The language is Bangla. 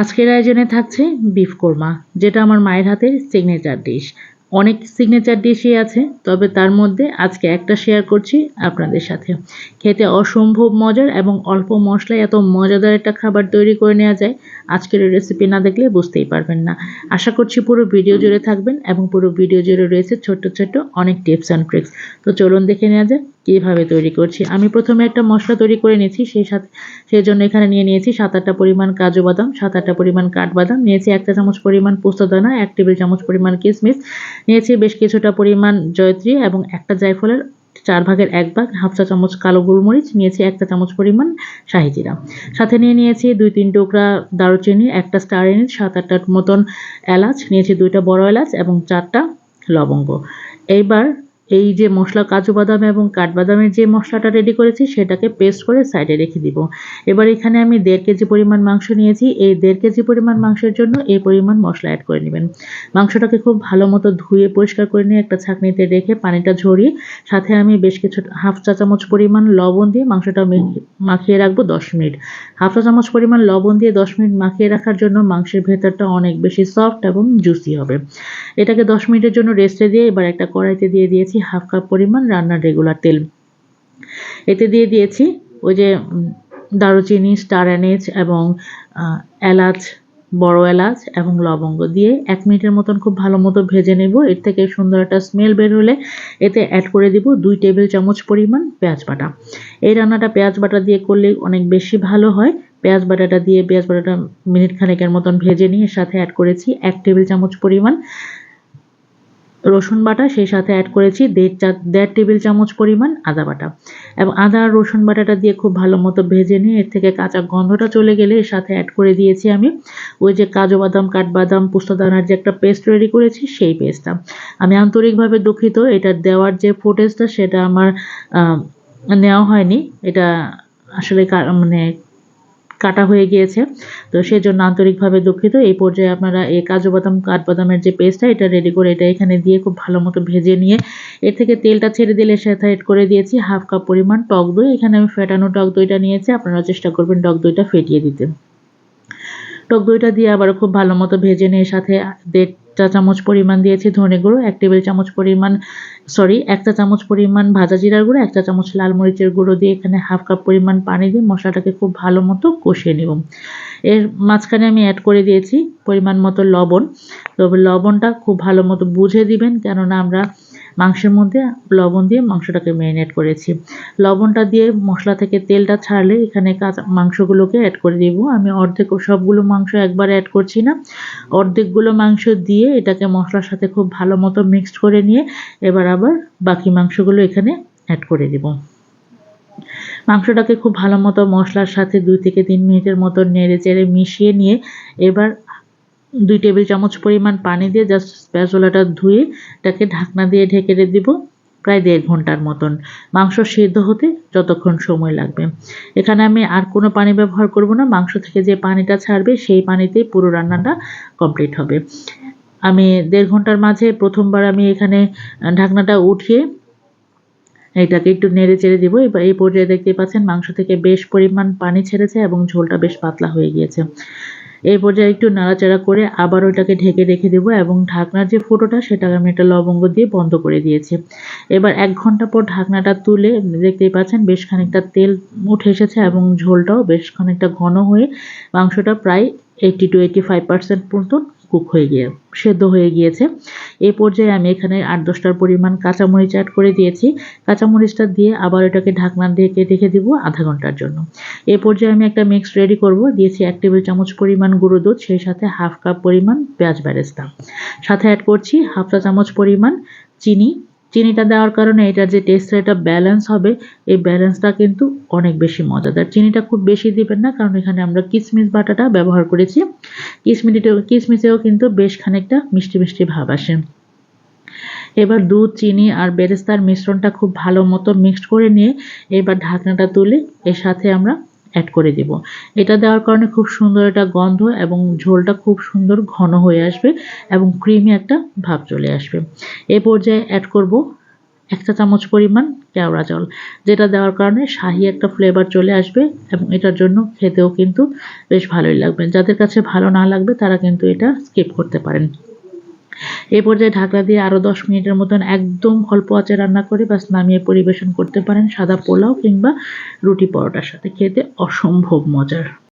আজকের আয়োজনে থাকছে বিফ কোরমা, যেটা আমার মায়ের হাতের সিগনেচার ডিশ অনেক সিগনেচার ডিশই আছে, তবে তার মধ্যে আজকে একটা শেয়ার করছি আপনাদের সাথে। খেতে অসম্ভব মজার এবং অল্প মশলায় এত মজাদার একটা খাবার তৈরি করে নেওয়া যায়, আজকের রেসিপি না দেখলে বুঝতেই পারবেন না। আশা করছি পুরো ভিডিও জুড়ে থাকবেন এবং পুরো ভিডিও জুড়ে রয়েছে ছোট্ট ছোট্ট অনেক টিপস অ্যান্ড ট্রিক্স তো চলুন দেখে নেওয়া যায় কীভাবে তৈরি করছি? আমি প্রথমে একটা মশলা তৈরি করে নিয়েছি, সেই সাথে, সেই জন্য এখানে নিয়ে নিয়েছি সাত আটটা পরিমাণ কাজু বাদাম সাত আটটা পরিমাণ কাঠবাদাম নিয়েছি একটা চামচ পরিমাণ পোস্তদানা এক টেবিল চামচ পরিমাণ কিশমিশ নিয়েছি বেশ কিছুটা পরিমাণ জয়ত্রী এবং একটা জায়ফলের চার ভাগের এক ভাগ, হাফ চা চামচ কালো গোলমরিচ, নিয়েছি একটা চামচ পরিমাণ শাহি জিরা। সাথে নিয়ে নিয়েছি দুই তিন টুকরা দারুচিনি, একটা স্টার এনিট সাত আটটার মতন এলাচ, নিয়েছি দুইটা বড় এলাচ এবং চারটা লবঙ্গ। এইবার এই যে মশলা, কাজু বাদাম এবং কাঠবাদামের যে মশলাটা রেডি করেছি, সেটাকে পেস্ট করে সাইডে রেখে দিব। এবার এখানে আমি দেড় কেজি পরিমাণ মাংস নিয়েছি। এই দেড় কেজি পরিমাণ মাংসের জন্য এই পরিমাণ মশলা অ্যাড করে নেবেন। মাংসটাকে খুব ভালো মতো ধুয়ে পরিষ্কার করে নিয়ে একটা ছাঁকনিতে রেখে পানিটা ঝরিয়ে, সাথে আমি বেশ কিছু হাফ চা চামচ পরিমাণ লবণ দিয়ে মাংসটা মাখিয়ে রাখব দশ মিনিট। হাফ চা চামচ পরিমাণ লবণ দিয়ে দশ মিনিট মাখিয়ে রাখার জন্য মাংসের ভেতরটা অনেক বেশি সফট এবং জুসি হবে। এটাকে দশ মিনিটের জন্য রেস্টে দিয়ে এবার একটা কড়াইতে দিয়ে দিয়েছি হাফ কাপ পরিমাণ রান্নার রেগুলার তেল। এতে দিয়ে দিয়েছি ওই যে দারুচিনি স্টার অ্যানেজ এবং এলাচ, বড় এলাচ এবং লবঙ্গ দিয়ে এক মিনিটের মতন খুব ভালো মতো ভেজে নেব। এর থেকে সুন্দর একটা স্মেল বের হলে এতে অ্যাড করে দিব দুই টেবিল চামচ পরিমাণ পেঁয়াজ বাটা। এই রান্নাটা পেঁয়াজ বাটা দিয়ে করলে অনেক বেশি ভালো হয়। পেঁয়াজ বাটাটা দিয়ে পেঁয়াজ বাটাটা মিনিট খানেকের মতন ভেজে নিয়ে সাথে অ্যাড করেছি এক টেবিল চামচ পরিমাণ রসুন বাটা, সেই সাথে অ্যাড করেছি দেড় চা, দেড় টেবিল চামচ পরিমাণ আদা বাটা। এবং আদা আর রসুন বাটাটা দিয়ে খুব ভালো মতো ভেজে নিয়ে এর থেকে কাঁচা গন্ধটা চলে গেলে এর সাথে অ্যাড করে দিয়েছি আমি ওই যে কাজু বাদাম, কাঠবাদাম, পোস্তদানার যে একটা পেস্ট রেডি করেছি সেই পেস্টটা আমি আন্তরিকভাবে দুঃখিত, এটা দেওয়ার যে ফুটেজটা সেটা আমার নেওয়া হয়নি। এটা আসলে মানে কাটা হয়ে গিয়েছে। তো সেজন্য আন্তরিকভাবে দুঃখিত। এই পর্যায়ে আপনারা এই কাজু বাদাম কাঠবাদামের যে পেস্টটা এটা রেডি করে এটা এখানে দিয়ে খুব ভালো মতো ভেজে নিয়ে, এর থেকে তেলটা ছেড়ে দিলে সাথে এড করে দিয়েছি। হাফ কাপ পরিমাণ টক দই। এখানে আমি ফেটানো টক দইটা নিয়েছি। আপনারা চেষ্টা করবেন টক দইটা ফেটিয়ে দিতে। টক দইটা দিয়ে আবার খুব ভালো মতো ভেজে নিয়ে, সাথে দেড় চা চামচ পরিমাণ দিয়েছি ধনে গুঁড়ো, এক টেবিল চামচ পরিমাণ সরি একটা চামচ পরিমাণ ভাজা জিরার গুঁড়ো, একটা চামচ লাল মরিচের গুঁড়ো দিয়ে এখানে হাফ কাপ পরিমাণ পানি দিয়ে মশলাটাকে খুব ভালো মতো কষিয়ে নেব। এর মাঝখানে আমি অ্যাড করে দিয়েছি পরিমাণ মতো লবণ। তবে লবণটা খুব ভালো মতো বুঝে দিবেন, কেননা আমরা মাংসের মধ্যে লবণ দিয়ে মাংসটাকে ম্যারিনেট করেছি। লবণটা দিয়ে মশলা থেকে তেলটা ছাড়লে এখানে কাঁচা মাংসগুলোকে অ্যাড করে দিব। আমি অর্ধেক সবগুলো মাংস একবার অ্যাড করছি না। অর্ধেকগুলো মাংস দিয়ে এটাকে মশলার সাথে খুব ভালো মতো মিক্সড করে নিয়ে এবার আবার বাকি মাংসগুলো এখানে অ্যাড করে দিব। মাংসটাকে খুব ভালো মতো মশলার সাথে দুই থেকে তিন মিনিটের মতো নেড়ে চেড়ে মিশিয়ে নিয়ে এবার দুই টেবিল চামচ পরিমাণ পানি দিয়ে জাস্ট স্প্যাচুলাটা ধুয়ে এটাকে ঢাকনা দিয়ে ঢেকে দিব প্রায় দেড় ঘণ্টার মতন। মাংস সিদ্ধ হতে যতক্ষণ সময় লাগবে। এখানে আমি আর কোনো পানি ব্যবহার করব না। মাংস থেকে যে পানিটা ছাড়বে সেই পানিতেই পুরো রান্নাটা কমপ্লিট হবে। আমি দেড় ঘণ্টার মাঝে প্রথমবার আমি এখানে ঢাকনাটা উঠিয়ে এটাকে একটু নেড়ে চেড়ে দিব। এবার এই পর্যায়ে দেখতে পাচ্ছেন মাংস থেকে বেশ পরিমাণ পানি ছেড়েছে এবং ঝোলটা বেশ পাতলা হয়ে গিয়েছে। এই পর্যায়ে একটু নাড়াচাড়া করে আবার ওইটাকে ঢেকে রেখে দেব এবং ঢাকনার যে ফোটোটা সেটা আমি একটা লবঙ্গ দিয়ে বন্ধ করে দিয়েছি। এবার এক ঘণ্টা পর ঢাকনাটা তুলে দেখতেই পাচ্ছেন বেশ খানিকটা তেল উঠে এসেছে এবং ঝোলটাও বেশ খানিকটা ঘন হয়ে মাংসটা প্রায় eighty to eighty five percent মতন কুক হয়ে গিয়ে, সেদ্ধ হয়ে গিয়েছে। এ পর্যায়ে আমি এখানে আট দশটার পরিমাণ কাঁচামরিচ অ্যাড করে দিয়েছি। কাঁচামরিচটা দিয়ে আবার এটাকে ঢাকনা ঢেকে রেখে দিব আধা ঘণ্টার জন্য। এই পর্যায়ে আমি একটা মিক্স রেডি করব। দিয়েছি এক টেবিল চামচ পরিমাণ গুঁড়ো দুধ, সেই সাথে হাফ কাপ পরিমাণ পেঁয়াজ ব্যারেস্তা সাথে অ্যাড করছি হাফ চা চামচ পরিমাণ চিনি চিনিটা দেওয়ার কারণে এটার যে টেস্টটা এটা ব্যালেন্স হবে, এই ব্যালেন্সটা কিন্তু অনেক বেশি মজাদার। চিনিটা খুব বেশি দিবেন না, কারণ এখানে আমরা কিশমিশ বাটাটা ব্যবহার করেছি। কিশমিটিতেও কিশমিশেও কিন্তু বেশ খানিকটা মিষ্টি মিষ্টি ভাব আসে। এবার দুধ, চিনি আর বেরেস্তার মিশ্রণটা খুব ভালো মতো মিক্সড করে নিয়ে এবার ঢাকনাটা তুলে এর সাথে আমরা অ্যাড করে দিব। এটা দেওয়ার কারণে খুব সুন্দর একটা গন্ধ এবং ঝোলটা খুব সুন্দর ঘন হয়ে আসবে এবং ক্রিমি একটা ভাব চলে আসবে। এ পর্যায়ে অ্যাড করব এক চা চামচ পরিমাণ কেওড়া জল, যেটা দেওয়ার কারণে শাহি একটা ফ্লেভার চলে আসবে এবং এটার জন্য খেতেও কিন্তু বেশ ভালোই লাগবে। যাদের কাছে ভালো না লাগবে তারা কিন্তু এটা স্কিপ করতে পারেন। এই পর্যায়ে ঢাকনা দিয়ে আরও দশ মিনিটের মতন একদম অল্প আঁচে রান্না করে বাস নামিয়ে পরিবেশন করতে পারেন সাদা পোলাও কিংবা রুটি পরোটার সাথে। খেতে অসম্ভব মজার।